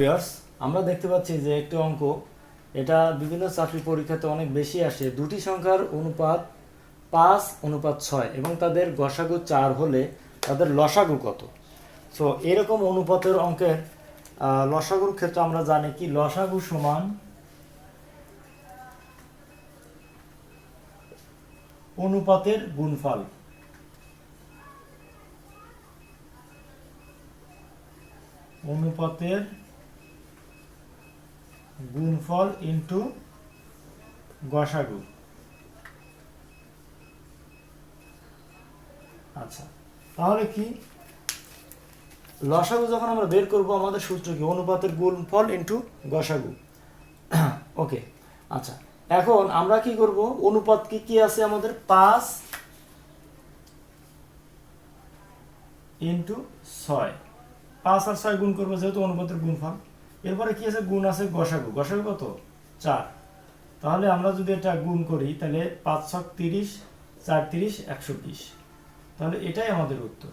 Viewers, আমরা দেখতে পাচ্ছি যে একটি অঙ্ক এটা বিভিন্ন চাকরি পরীক্ষাতে অনেক বেশি আসে। দুটি সংখ্যার অনুপাত পাঁচ অনুপাত ছয় এবং তাদের গসাগু চার হলে তাদের লসাগু কত? সো এরকম অনুপাতের অঙ্কের লসাগুর ক্ষেত্রে আমরা জানি কি? লসাগু সমান অনুপাতের গুণফল। অনুপাতের গুণফল ইনটু গসাগু। আচ্ছা তাহলে কি? লসাগু যখন আমরা বের করব, আমাদের সূত্র কি? অনুপাতের গুণফল ইনটু গসাগু। ওকে আচ্ছা এখন আমরা কি করব? অনুপাত কি কি আছে আমাদের? পাঁচ ইনটু ছয়। পাঁচ আর ছয় গুণ করব যেহেতু অনুপাতের গুণফল। এরপরে কি আছে? গুণ আছে গসাগু। গসাগু কত? চার। তাহলে আমরা যদি এটা গুণ করি, তাহলে পাঁচ ছক তিরিশ, চার তিরিশ, একশো বিশ। তাহলে এটাই আমাদের উত্তর।